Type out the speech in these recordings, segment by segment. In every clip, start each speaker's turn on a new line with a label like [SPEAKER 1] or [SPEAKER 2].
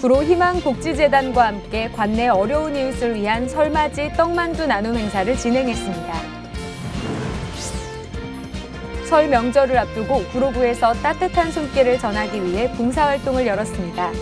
[SPEAKER 1] 구로 희망복지재단과 함께 관내 어려운 이웃을 위한 설맞이 떡만두 나눔 행사를 진행했습니다. 설 명절을 앞두고 구로구에서 따뜻한 손길을 전하기 위해 봉사활동을 열었습니다.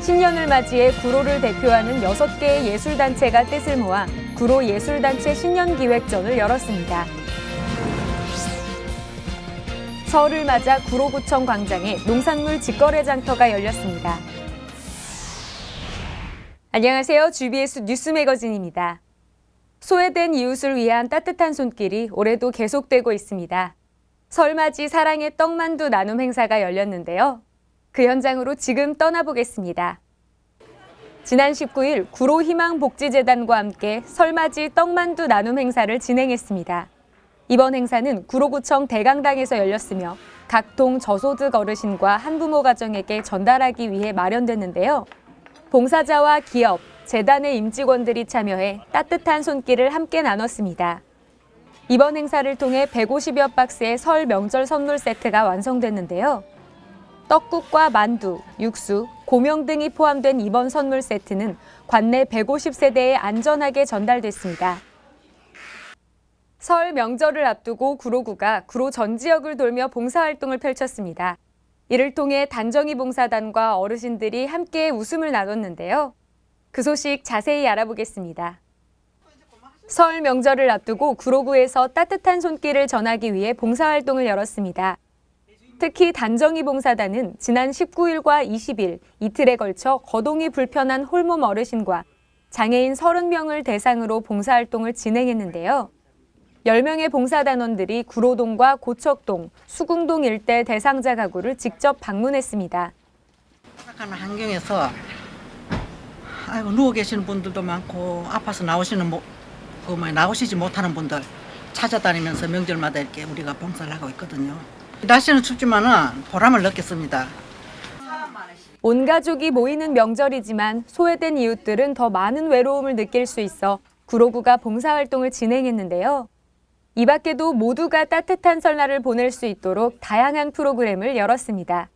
[SPEAKER 1] 신년을 맞이해 구로를 대표하는 6개의 예술단체가 뜻을 모아 구로 예술단체 신년기획전을 열었습니다. 설을 맞아 구로구청 광장에 농산물 직거래 장터가 열렸습니다. 안녕하세요. GBS 뉴스 매거진입니다. 소외된 이웃을 위한 따뜻한 손길이 올해도 계속되고 있습니다. 설맞이 사랑의 떡만두 나눔 행사가 열렸는데요. 그 현장으로 지금 떠나보겠습니다. 지난 19일 구로 희망복지재단과 함께 설맞이 떡만두 나눔 행사를 진행했습니다. 이번 행사는 구로구청 대강당에서 열렸으며 각동 저소득 어르신과 한부모 가정에게 전달하기 위해 마련됐는데요. 봉사자와 기업, 재단의 임직원들이 참여해 따뜻한 손길을 함께 나눴습니다. 이번 행사를 통해 150여 박스의 설 명절 선물 세트가 완성됐는데요. 떡국과 만두, 육수, 고명 등이 포함된 이번 선물 세트는 관내 150세대에 안전하게 전달됐습니다. 설 명절을 앞두고 구로구가 구로 전 지역을 돌며 봉사활동을 펼쳤습니다. 이를 통해 단정히 봉사단과 어르신들이 함께 웃음을 나눴는데요. 그 소식 자세히 알아보겠습니다. 설 명절을 앞두고 구로구에서 따뜻한 손길을 전하기 위해 봉사활동을 열었습니다. 특히 단정히 봉사단은 지난 19일과 20일 이틀에 걸쳐 거동이 불편한 홀몸 어르신과 장애인 30명을 대상으로 봉사활동을 진행했는데요. 10명의 봉사단원들이 구로동과 고척동, 수궁동 일대 대상자 가구를 직접 방문했습니다.
[SPEAKER 2] 착한 환경에서 아이고 누워 계시는 분들도 많고 아파서 나오시는 뭐, 그 나오시지 못하는 분들 찾아다니면서 명절마다 이렇게 우리가 봉사를 하고 있거든요. 날씨는 춥지만은 보람을 느꼈습니다.
[SPEAKER 1] 온 가족이 모이는 명절이지만 소외된 이웃들은 더 많은 외로움을 느낄 수 있어 구로구가 봉사활동을 진행했는데요. 이 밖에도 모두가 따뜻한 설날을 보낼 수 있도록 다양한 프로그램을 열었습니다.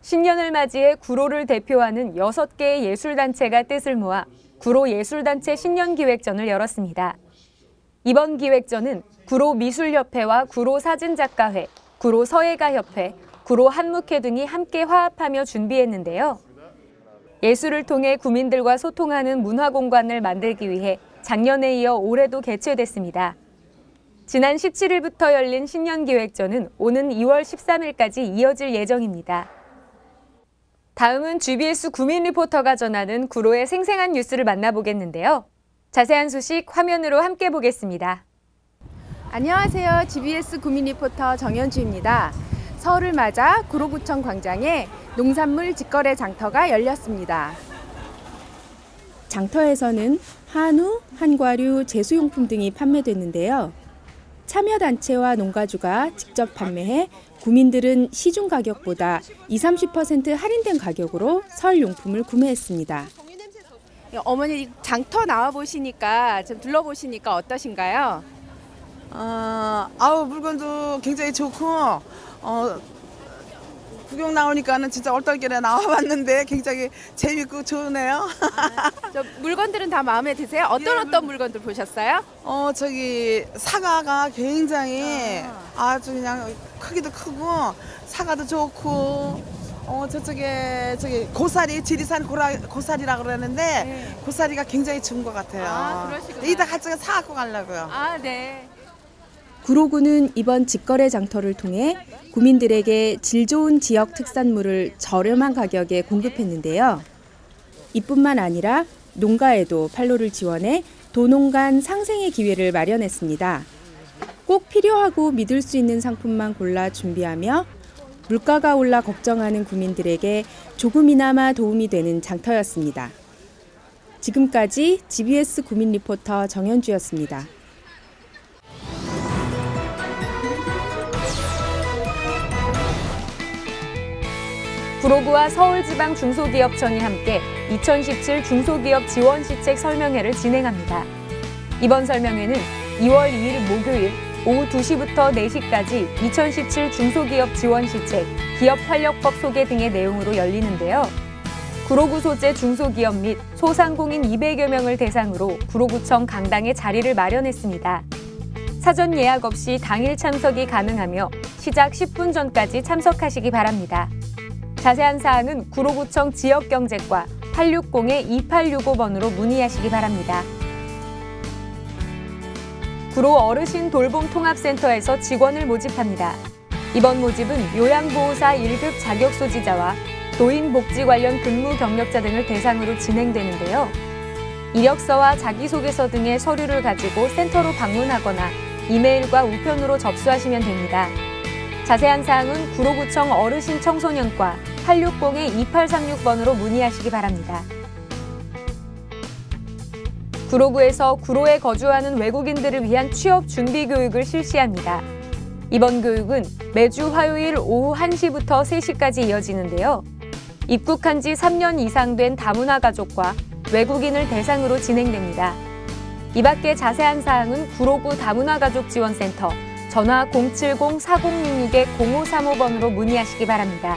[SPEAKER 1] 신년을 맞이해 구로를 대표하는 6개의 예술단체가 뜻을 모아 구로 예술단체 신년기획전을 열었습니다. 이번 기획전은 구로 미술협회와 구로 사진작가회, 구로 서예가협회, 구로 한묵회 등이 함께 화합하며 준비했는데요. 예술을 통해 구민들과 소통하는 문화공간을 만들기 위해 작년에 이어 올해도 개최됐습니다. 지난 17일부터 열린 신년기획전은 오는 2월 13일까지 이어질 예정입니다. 다음은 GBS 구민 리포터가 전하는 구로의 생생한 뉴스를 만나보겠는데요. 자세한 소식 화면으로 함께 보겠습니다.
[SPEAKER 3] 안녕하세요. GBS 구민 리포터 정현주입니다. 설을 맞아 구로구청 광장에 농산물 직거래 장터가 열렸습니다. 장터에서는 한우, 한과류, 제수용품 등이 판매됐는데요. 참여단체와 농가주가 직접 판매해 구민들은 시중 가격보다 20, 30% 할인된 가격으로 설 용품을 구매했습니다. 어머니 장터 나와 보시니까 좀 둘러보시니까 어떠신가요?
[SPEAKER 4] 어, 아우 물건도 굉장히 좋고 어, 구경 나오니까는 진짜 얼떨결에 나와봤는데 굉장히 재밌고 좋으네요.
[SPEAKER 3] 저 물건들은 다 마음에 드세요? 어떤
[SPEAKER 4] 예,
[SPEAKER 3] 어떤 물건들 보셨어요?
[SPEAKER 4] 어 저기 사과가 굉장히 아 주 그냥 크기도 크고 사과도 좋고 어 저쪽에 저기 고사리 지리산 고라, 고사리라 그러는데
[SPEAKER 3] 네.
[SPEAKER 4] 고사리가 굉장히 좋은 것 같아요.
[SPEAKER 3] 아, 그러시구나.
[SPEAKER 4] 이따 같이 사갖고 가려고요.
[SPEAKER 3] 아, 네.
[SPEAKER 5] 구로구는 이번 직거래 장터를 통해 구민들에게 질 좋은 지역 특산물을 저렴한 가격에 공급했는데요. 이뿐만 아니라 농가에도 판로를 지원해 도농간 상생의 기회를 마련했습니다. 꼭 필요하고 믿을 수 있는 상품만 골라 준비하며 물가가 올라 걱정하는 구민들에게 조금이나마 도움이 되는 장터였습니다. 지금까지 GBS 구민 리포터 정현주였습니다.
[SPEAKER 1] 구로구와 서울지방 중소기업청이 함께 2017 중소기업 지원 시책 설명회를 진행합니다. 이번 설명회는 2월 2일 목요일 오후 2시부터 4시까지 2017 중소기업 지원 시책, 기업 활력법 소개 등의 내용으로 열리는데요. 구로구 소재 중소기업 및 소상공인 200여 명을 대상으로 구로구청 강당에 자리를 마련했습니다. 사전 예약 없이 당일 참석이 가능하며 시작 10분 전까지 참석하시기 바랍니다. 자세한 사항은 구로구청 지역경제과 860-2865번으로 문의하시기 바랍니다. 구로 어르신 돌봄 통합센터에서 직원을 모집합니다. 이번 모집은 요양보호사 1급 자격 소지자와 노인복지 관련 근무 경력자 등을 대상으로 진행되는데요. 이력서와 자기소개서 등의 서류를 가지고 센터로 방문하거나 이메일과 우편으로 접수하시면 됩니다. 자세한 사항은 구로구청 어르신 청소년과 860-2836번으로 문의하시기 바랍니다. 구로구에서 구로에 거주하는 외국인들을 위한 취업 준비 교육을 실시합니다. 이번 교육은 매주 화요일 오후 1시부터 3시까지 이어지는데요. 입국한 지 3년 이상 된 다문화 가족과 외국인을 대상으로 진행됩니다. 이 밖에 자세한 사항은 구로구 다문화 가족 지원센터 전화 070-4066-0535번으로 문의하시기 바랍니다.